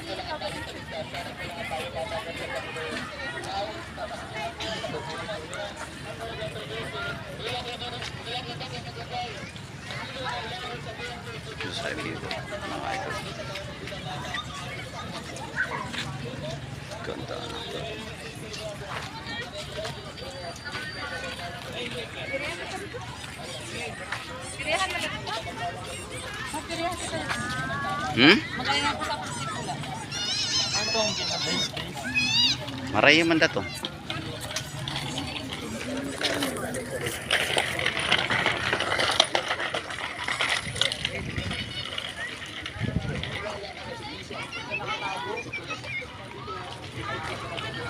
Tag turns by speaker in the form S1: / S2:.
S1: Saya dito, mga idol. Ganda na ito. Hmm? Magaling ako sa Maraya man dato.